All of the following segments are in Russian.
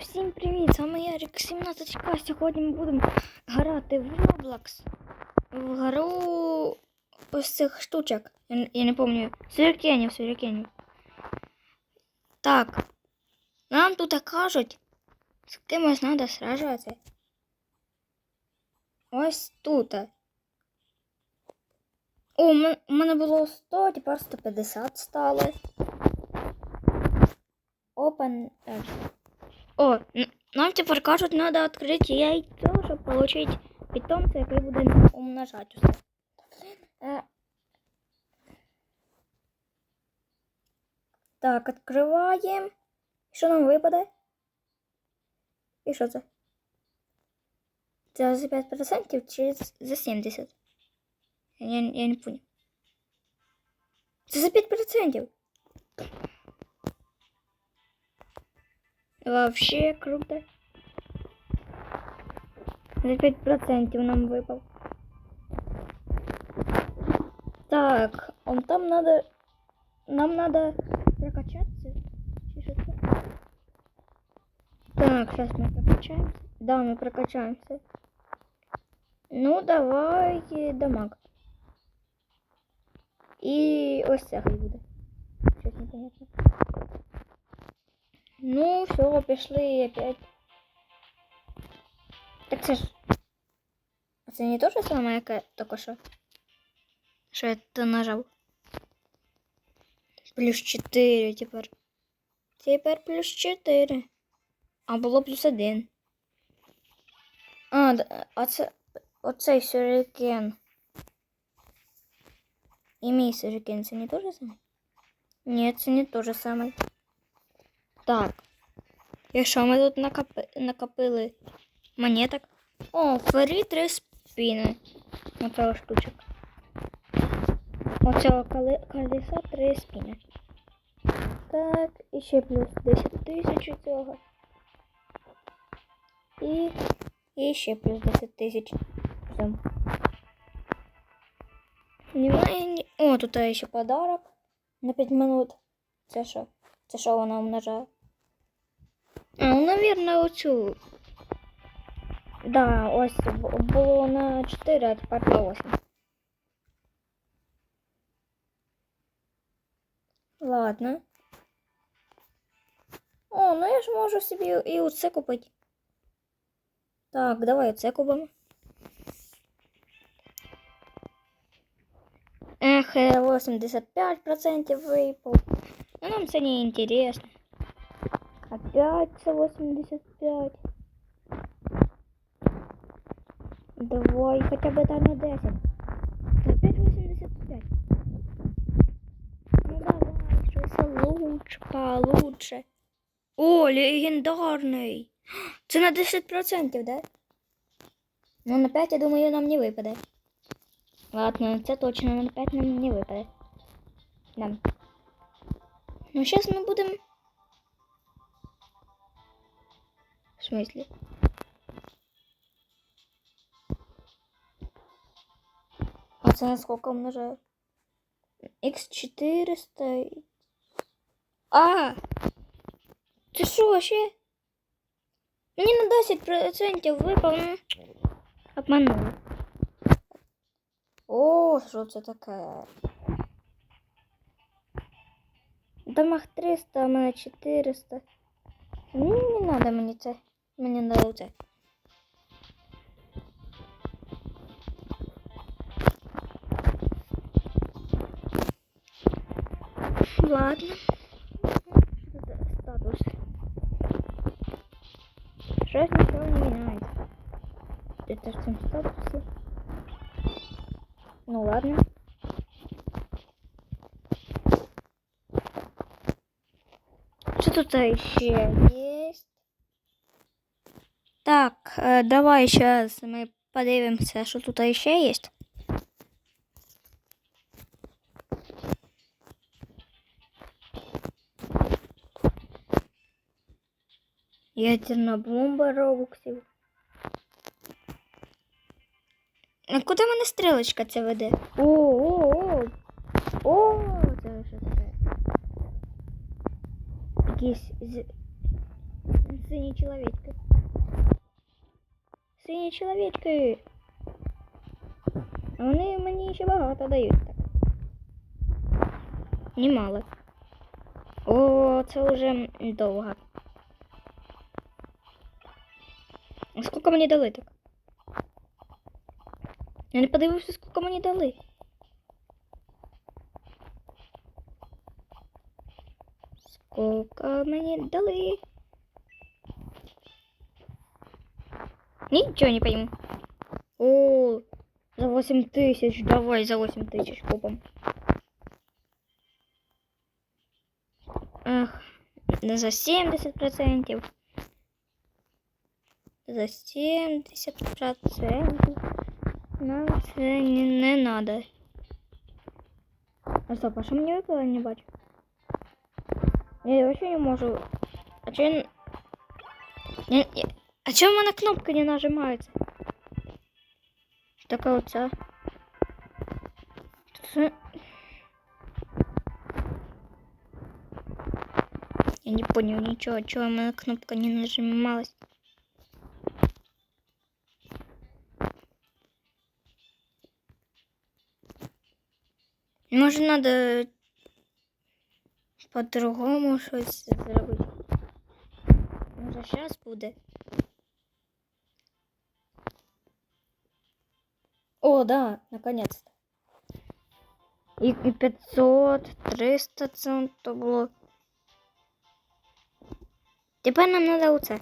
Всім привіт! З вами Ярик 17К. Сьогодні ми будемо грати в Roblox. В гру ось цих штучок. Я, не пам'ятаю. Сюрикенів, сюрикенів. Так. Нам тут кажуть, з кимось треба сражатися. Ось тут. О, у мене було 100, тепер 150 стало. Open. О, нам тепер кажуть, треба відкрити яйцо, щоб отримати питомця, який буде умножати усе. Е, Так, відкриваємо. Що нам випаде? І що це? Це за 5% чи за 70%? Я, я не понял. Це за 5%. Вообще круто. За 5% нам выпал. Так, он там надо... Нам надо прокачаться. Так, сейчас мы прокачаемся. Да, мы прокачаемся. Ну, давай дамаг. І ось це хай буде. Щось непонятно. Ну, все, пішли опять. Так це ж. А це не то же саме, яке тільки що? Що я то нажав? Плюс 4 тепер. Тепер плюс 4. А було плюс 1. А, д- а це оцей сюрикен. І мій сюрикен, це не то же саме? Ні, це не то же саме. Так. І що ми тут накопи... накопили монеток? О, фері три спіни. Оцього штучок. Оцього колеса три спіни. Так, і ще плюс 10 тисяч цього. І... і ще плюс 10 тисяч. Немає. О, тут є ще подарок на 5 минут. Це що? Це що вона умножає? А, ну, наверное, оцю. Да, ось бу- було на 4, а тепер на 8. Ладно. О, ну я ж можу собі і оце купити. Так, давай оце купимо. Ех, е, 85% випав. Ну нам це не інтересно. Опять це 85. Давай хотя бы там на 10. Да Опять 85. Ну давай, щось лучше, получше. О, легендарний. Це на 10%, да? Ну на 5, я думаю, нам не випаде. Ладно, це точно на 5 нам не випаде. Да. Ну, зараз ми будемо смысле? А це на сколько умножаю? Х400. А! Ти що вообще? Мені на 10% випав. ну, Обманули. О, що це таке? Дамаг 300, а в мене 400. Ні, не надо мені це. Мені надо це. Ладно. Статус. Щось нічого не міняється. Это в цьому статусі. Ну ладно. Що тут ще є? Так, е, давай зараз ми подивимося, що тут ще є. Ядерна бомба робоксів. А куди мене стрілочка ця веде? О, о, о. О, це що таке? Якісь з... сині чоловічки. Сині чоловічки. Вони мені ще багато дають так. Немало. О, це вже довго. Скільки мені дали так? Я не подивився, скільки мені дали. Скільки мені дали? Ничего не пойму. О, за 8 тысяч. Давай за 8 тысяч купим. Ах, да за 70 процентов. За 70 процентов. Нам це не, не надо. А стоп, а що мені не бачу? Я вообще не можу. А я... я... я- А у мене кнопка не нажимается? Така оця. Це... Я не понял ничего, чего у меня кнопка не нажималась. Може, надо по-другому щось зробити. Може, зараз буде. О, да, наконец-то. І, і 500, 300 це то було. Тепер нам треба оце.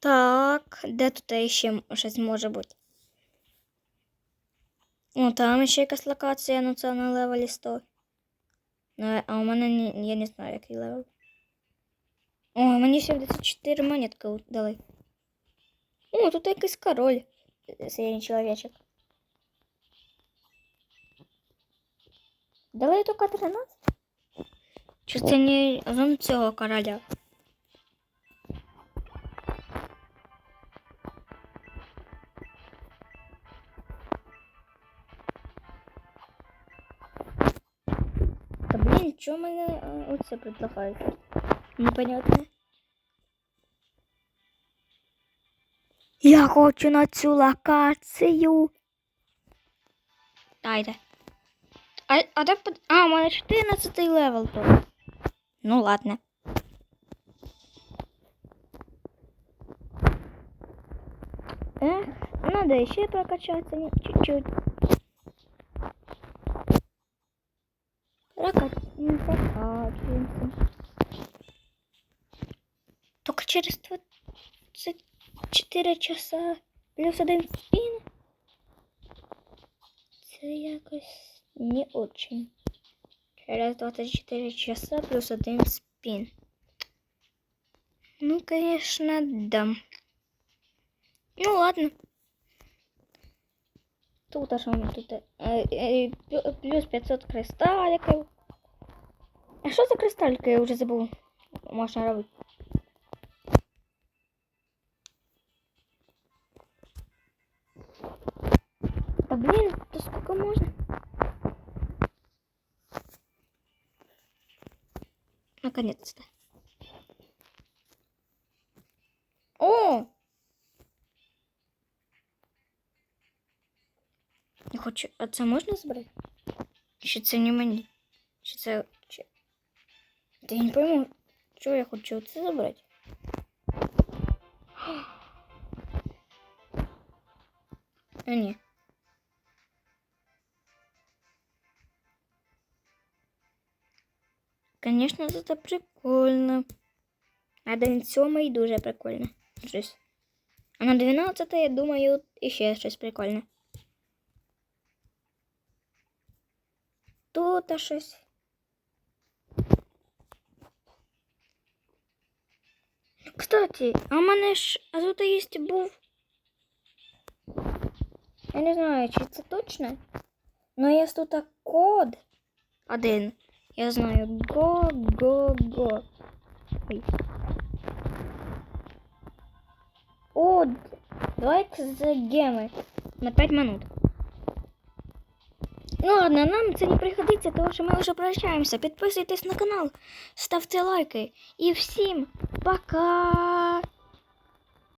Так, де тут ще щось може бути? О, там ще якась локація, ну це на левелі 100. Ну, а у мене ні, я не знаю, який левел. О, мені 74 монетки дали. О, тут якийсь король. Синій чоловічок. Дали тільки 13? Чи це не зон цього короля? Та блін, чого мене е, оце предлагають? Непонятно. Я хочу на цю локацію. Дайте. А, а де под... А, у мене 14 левел тут. Ну ладно. Ех, надо ще прокачаться чуть-чуть. Прока- м, Прокачиваемся. Только через 24 часа плюс один спин. Це якось не очень. Через 24 часа плюс один спин. Ну, конечно, да. Ну, ладно. Тут а що ми тут? Е, плю- плюс 500 кристаликів. А що за кристалики? Я вже забув. Можна робити. Наконец-то. О! Я хочу. А це можна збрати? Чи це не мені? Чи це. Чи... Та я не пойму, чого я хочу це забрати. А ні. Конечно, это прикольно. А до сьомий дуже прикольно. А на 12, я думаю, іще щось прикольне. Тут щось. Кстати, а у мене ж а тут є був. Я не знаю, чи це точно. Но є тут код один. Я знаю. Го, го, го. Ой. О, д- давай за геми на 5 минут. Ну ладно, нам це не пригодиться, тому що ми вже прощаємося. Підписуйтесь на канал, ставте лайки. І всім пока!